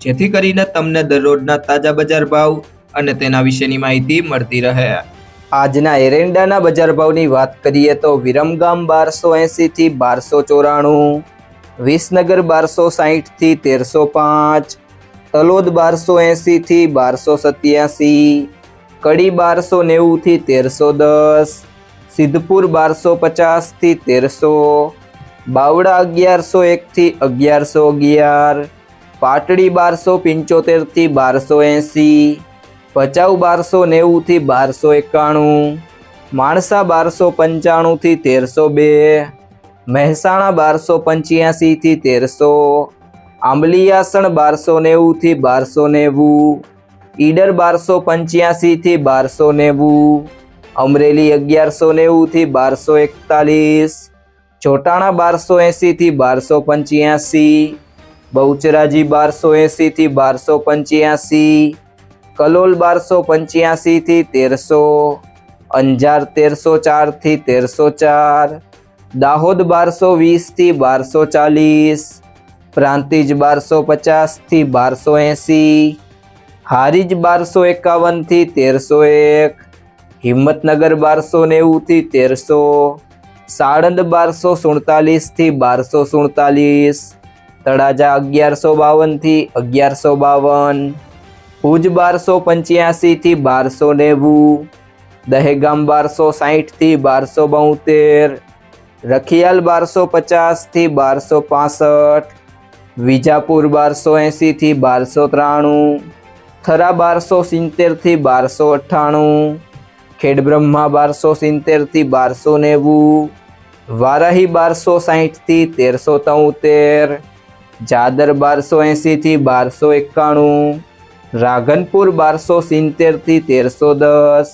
જેથી કરીને તમને દરરોજના તાજા બજાર ભાવ અને તેના વિશેની માહિતી મળતી રહે. આજના એરંડાના બજાર ભાવની વાત કરીએ તો વિરમગામ બારસો એંસીથી બારસો ચોરાણું, વિસનગર બારસો સાહીઠથી તેરસો પાંચ, તલોદ બારસો એંસીથી બારસો સત્યાસી, કડી બારસો નેવુંથી તેરસો દસ, સિદ્ધપુર બારસો પચાસથી તેરસો બાવડા અગિયારસો એકથી અગિયારસો અગિયાર પાટડી બારસો પંચોતેરથી બારસો એંસી, ભચાઉ બારસો નેવુંથી બારસો એકાણું, માણસા બારસો પંચાણુંથી તેરસો બે, મહેસાણા બારસો પંચ્યાસીથી તેરસો આંબલિયાસણ બારસો નેવુંથી બારસો નેવું, ઈડર બારસો પંચ્યાસીથી બારસો નેવું, અમરેલી અગિયારસો નેવુંથી બારસો એકતાલીસ, ચોટાણા બારસો એંસીથી બારસો પંચ્યાસી બહુચરાજી બારસો એંસીથી બારસો પંચ્યાસી, કલોલ બારસો પંચ્યાસીથી તેરસો, અંજાર તેરસો ચારથી તેરસો ચાર, દાહોદ બારસો વીસથી બારસો ચાલીસ, પ્રાંતિજ બારસો પચાસથી બારસો એંસી હારીજ બારસો એકાવનથી તેરસો એક, હિંમતનગર બારસો નેવુંથી તેરસો સાણંદ બારસો સુડતાલીસથી બારસો સુડતાલીસ તળાજા અગિયારસો બાવનથી અગિયારસો બાવન, ભુજ બારસો પંચ્યાસીથી બારસો નેવું, દહેગામ બારસો સાહીઠથી બારસો બોતેર, રખિયાલ બારસો પચાસથી બારસો પાસઠ, વિજાપુર બારસો એંસીથી બારસો ત્રાણું, થરા બારસો સિત્તેરથી બારસો અઠ્ઠાણું, ખેડબ્રહ્મા બારસો સિત્તેરથી બારસો નેવું, વારાહી બારસો સાહીઠથી તેરસો તોતેર જાદર બારસો એંસીથી બારસો એકાણું રાઘનપુર બારસો સિત્તેરથી તેરસો દસ